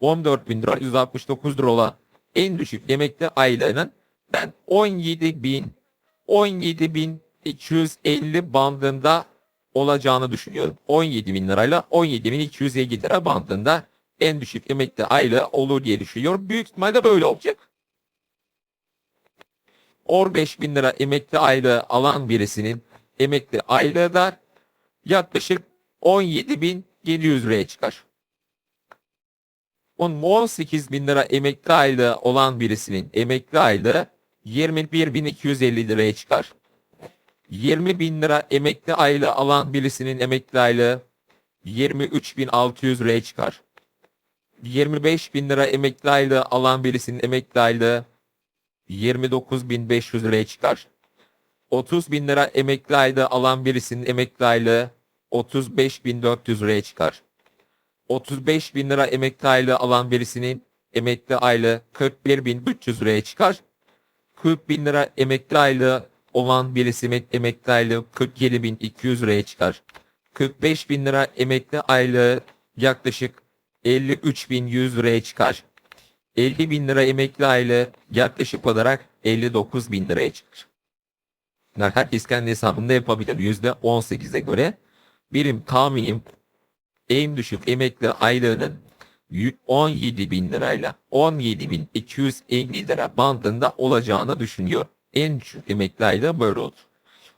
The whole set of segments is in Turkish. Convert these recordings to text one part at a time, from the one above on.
14 bin lira 169 lira olan en düşük emekli aylığının ben 17 bin 17 bin 250 bandında olacağını düşünüyorum. 17 bin lirayla 17 bin 250 lira bandında en düşük emekli aylığı olur diye düşünüyorum. Büyük ihtimalle böyle olacak. 15 bin lira emekli aylığı alan birisinin emekli da yaklaşık 17 bin 700 liraya çıkar. 18 bin lira emekli aylığı olan birisinin emekli aylığı 21.250 liraya çıkar. 20 bin lira emekli aylığı alan birisinin emekli aylığı 23.600 liraya çıkar. 25 bin lira emekli aylığı alan birisinin emekli aylığı 29.500 liraya çıkar. 30 bin lira emekli aylığı alan birisinin emekli aylığı 35.400 liraya çıkar. 35 bin lira emekli aylığı alan birisinin emekli aylığı 41.300 liraya çıkar. 40 bin lira emekli aylığı olan birisinin emekli aylığı 47.200 liraya çıkar. 45 bin lira emekli aylığı yaklaşık 53.100 liraya çıkar. 50 bin lira emekli aylığı yaklaşık olarak 59 bin liraya çıkar. Herkes kendi hesabında yapabilir. %18'e göre benim tahminim en düşük emekli aylığının 17 bin lirayla 17 bin 250 lira bandında olacağını düşünüyor. En düşük emekli aylığı böyle olur.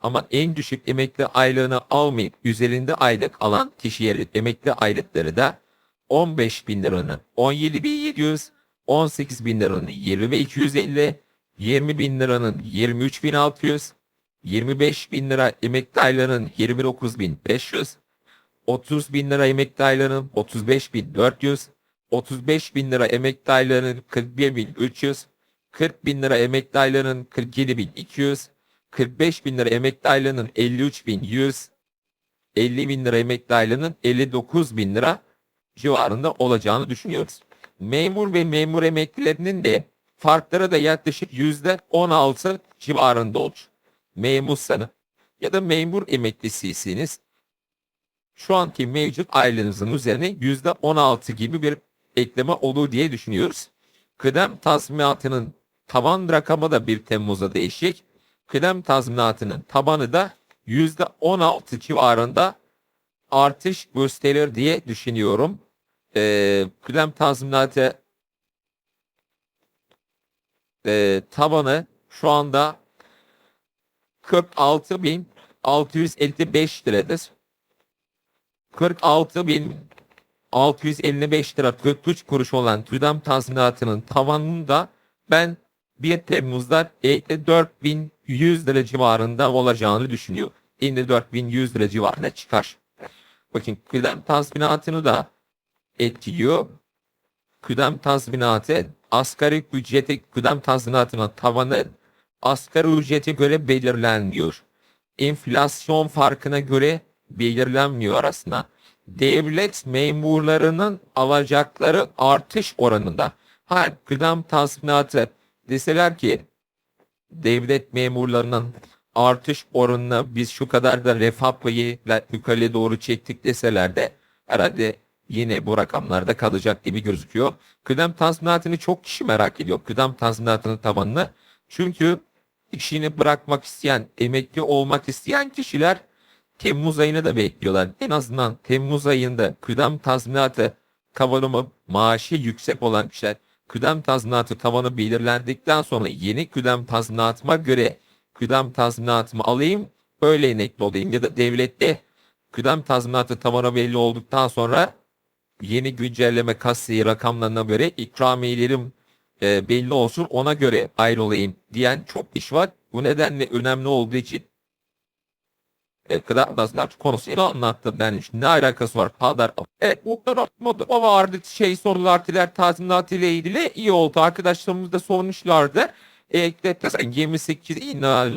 Ama en düşük emekli aylığını almayıp üzerinde aylık alan kişilerin emekli aylıkları da 15 bin liranın 17 bin 700, 18 bin liranın 20 bin 250, 20 bin liranın 23 bin 600, 25 bin lira emekli aylığının 29 bin 500, 30 bin lira emekli aylığının 35 bin 400, 35 bin lira emekli aylığının 41 bin 300, 40 bin lira emekli aylığının 47 bin 200, 45 bin lira emekli aylığının 53 bin 100, 50 bin lira emekli aylığının 59 bin lira civarında olacağını düşünüyoruz. Memur ve memur emeklilerinin de farkları da yaklaşık yüzde 16 civarında olur. Memursanız ya da memur emeklisiyseniz şu anki mevcut aylığınızın üzerine yüzde 16 gibi bir ekleme olur diye düşünüyoruz. Kıdem tazminatının taban rakamı da 1 Temmuz'da değişecek. Kıdem tazminatının tabanı da yüzde 16 civarında artış gösterir diye düşünüyorum. Ee, kıdem tazminatı e, tabanı şu anda 46.655 liradır. 46.655 lira 43 kuruş olan kıdem tazminatının tavanını da ben 1 Temmuz'da 54.100 lira civarında olacağını düşünüyorum. 54.100 lira civarına çıkar. Bakın kıdem tazminatını da etkiliyor. Kıdem tazminatı asgari ücreti kıdem tazminatının tavanı asgari ücrete göre belirlenmiyor. Enflasyon farkına göre belirlenmiyor aslında. Devlet memurlarının alacakları artış oranında. Ha kıdem tazminatı deseler ki devlet memurlarının artış oranına biz şu kadar da refah payı yukarıya doğru çektik deseler de herhalde yine bu rakamlarda kalacak gibi gözüküyor. Kıdem tazminatını çok kişi merak ediyor. Kıdem tazminatının tabanını. Çünkü işini bırakmak isteyen, emekli olmak isteyen kişiler Temmuz ayını da bekliyorlar. En azından Temmuz ayında kıdem tazminatı tavanı maaşı yüksek olan kişiler kıdem tazminatı tavanı belirlendikten sonra yeni kıdem tazminatıma göre kıdem tazminatımı alayım öyle emekli olayım ya da devlette kıdem tazminatı tavanı belli olduktan sonra yeni güncelleme kasiye rakamlarına göre ikramiyelerim e, belli olsun ona göre ayrılayım diyen çok iş var. Bu nedenle önemli olduğu için e, tazminatı konusunu anlattım ben. Ne alakası var? Kadar. Evet bu kadar o vardı şey sorular tiler tazminatı ile ilgili iyi oldu. Arkadaşlarımız da sormuşlardı. E, mesela 28 lira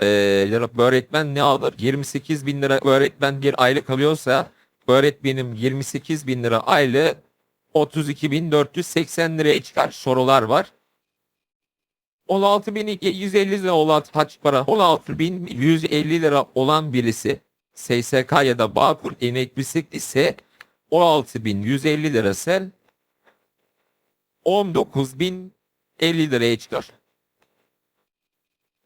e, lira öğretmen ne alır? 28 bin lira öğretmen bir aylık alıyorsa öğretmenim 28 bin lira aylığı 32.480 liraya çıkar sorular var. 16.150 lira olan kaç para? 16.150 lira olan birisi SSK ya da Bağkur emeklisi ise 16.150 lira sen 19.050 liraya çıkar.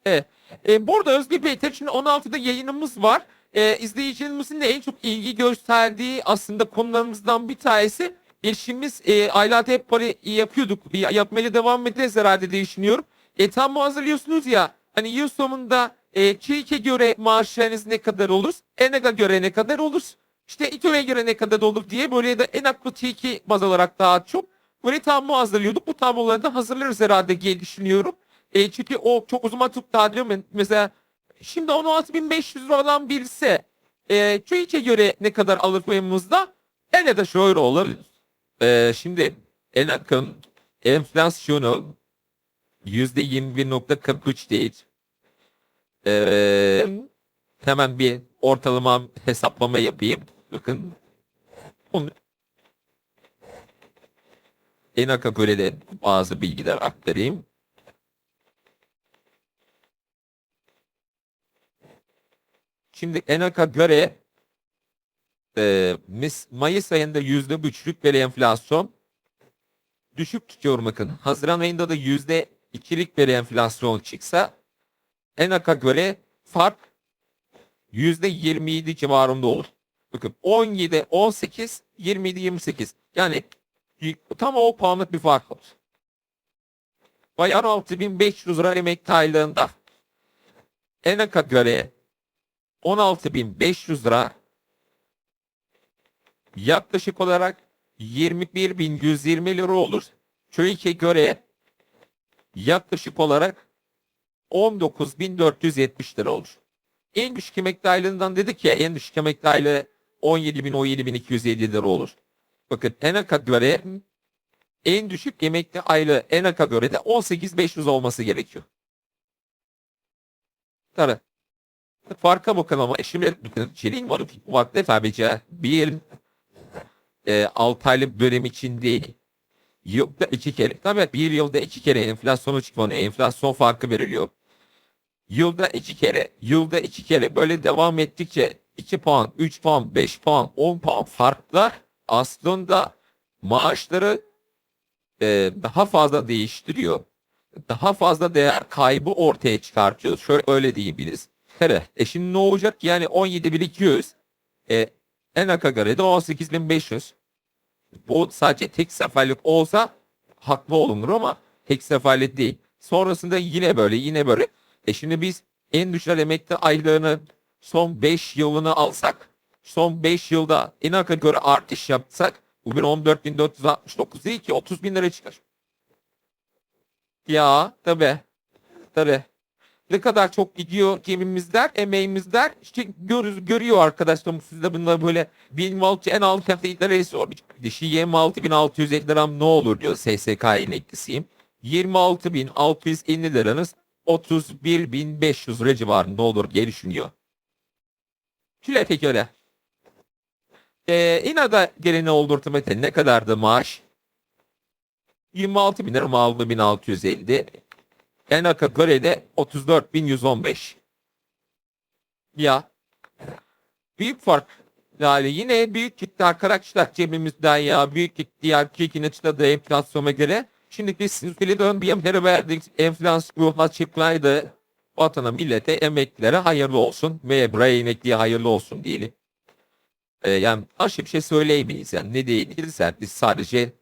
Evet. E, burada Özgür Bey için 16'da yayınımız var. E, izleyicilerimizin de en çok ilgi gösterdiği aslında konularımızdan bir tanesi. Eşimiz e, aylarda hep böyle yapıyorduk. Ya- Yapmaya devam edeceğiz herhalde diye düşünüyorum. E, tam hazırlıyorsunuz ya. Hani yıl sonunda e, TÜİK'e göre maaşlarınız ne kadar olur? ENAG'a göre ne kadar olur? İşte İTÜ'ye göre ne kadar olur diye böyle de en aklı TÜİK'i baz alarak daha çok böyle tablo hazırlıyorduk. Bu tabloları da hazırlarız herhalde diye düşünüyorum. E, çünkü o çok uzun daha diyorum ben, mesela şimdi 16.500 lira olan birisi e, TÜİK'e göre ne kadar alır payımızda en de şöyle olur. E, şimdi en akın enflasyonu %21.43 değil. E, hemen bir ortalama hesaplama yapayım. Bakın. Onu Enak'a göre de bazı bilgiler aktarayım. Şimdi Enak'a göre e, Mayıs ayında yüzde buçuk bir enflasyon düşük tutuyorum bakın. Haziran ayında da yüzde ikilik bir enflasyon çıksa Enak'a göre fark yüzde 27 civarında olur. Bakın 17, 18, 27, 28. Yani tam o puanlık bir fark olur. Vay 16.500 lira emekli aylığında Enak'a göre 16.500 lira yaklaşık olarak 21.120 lira olur. TÜİK'e göre yaklaşık olarak 19.470 lira olur. En düşük emekli aylığından dedik ya en düşük emekli aylığı 17.000 17.250 lira olur. Bakın ENAK'a göre en düşük emekli aylığı ENAK'a göre de 18.500 olması gerekiyor. Tabii. Farka bakın ama şimdi çeliğin var vakti sadece bir e, 6 aylık dönem için değil. Yılda iki kere. Tabii bir yılda iki kere enflasyonu çıkmanı, enflasyon farkı veriliyor. Yılda iki kere, yılda iki kere böyle devam ettikçe 2 puan, 3 puan, 5 puan, 10 puan farklar aslında maaşları e, daha fazla değiştiriyor. Daha fazla değer kaybı ortaya çıkartıyor. Şöyle öyle diyebiliriz. Evet. E şimdi ne olacak? Yani 17.200 e, en aka göre de 18.500. Bu sadece tek seferlik olsa haklı olunur ama tek seferlik değil. Sonrasında yine böyle yine böyle. E şimdi biz en düşük emekli aylığını son 5 yılını alsak son 5 yılda en aka göre artış yapsak bugün 14.469 değil ki 30 bin lira çıkar. Ya tabi tabi ne kadar çok gidiyor gemimizler, emeğimizler. İşte görürüz, görüyor arkadaşlarım siz de bunları böyle 1006 en alt lirayı sormuş. Dişi 26.650 liram ne olur diyor SSK emeklisiyim. 26.650 liranız 31.500 lira civarında olur diye düşünüyor. Şöyle öyle. Ee, İNA'da geleni oldurtmete ne kadardı maaş? 26 bin lira mı aldı 1650. Enaka göre de 34.115. Ya. Büyük fark. Yani yine büyük kitle arkadaşlar cebimizden ya. Büyük kitle diğer Türkiye'nin açıkladığı enflasyona göre. Şimdi biz sizlere dön bir yemleri verdik. Enflasyon açıklaydı. Vatana, millete, emeklilere hayırlı olsun. Ve buraya emekliye hayırlı olsun diyelim. Ee, yani aşırı bir şey söyleyemeyiz. Yani ne değiliz. Yani biz sadece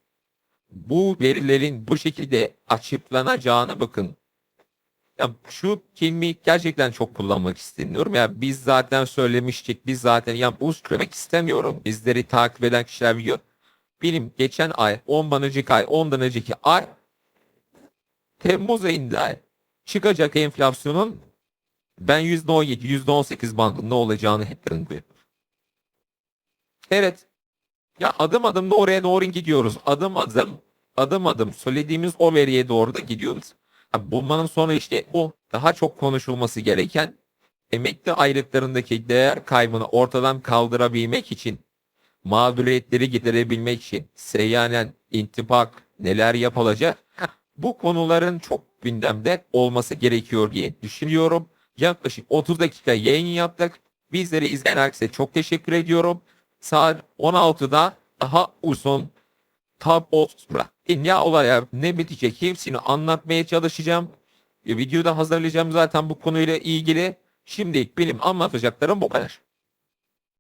bu verilerin bu şekilde açıklanacağına bakın. Ya şu kelimeyi gerçekten çok kullanmak istemiyorum. Ya biz zaten söylemiştik. Biz zaten ya bu söylemek istemiyorum. Bizleri takip eden kişiler biliyor. Benim geçen ay, 10 önceki ay, 10'dan önceki ay Temmuz ayında çıkacak enflasyonun ben %17, %18 bandında olacağını hep öngörüyorum. Evet. Ya adım adım da oraya doğru gidiyoruz. Adım adım, adım adım söylediğimiz o veriye doğru da gidiyoruz. Ha, Bunların sonra işte o daha çok konuşulması gereken emekli aylıklarındaki değer kaybını ortadan kaldırabilmek için mağduriyetleri giderebilmek için seyyanen intibak neler yapılacak bu konuların çok gündemde olması gerekiyor diye düşünüyorum. Yaklaşık 30 dakika yayın yaptık. Bizleri izleyen herkese çok teşekkür ediyorum. Saat 16'da daha uzun Tab Ostra. Ne olaylar ne bitecek hepsini anlatmaya çalışacağım. E, videoda hazırlayacağım zaten bu konuyla ilgili. Şimdilik benim anlatacaklarım bu kadar.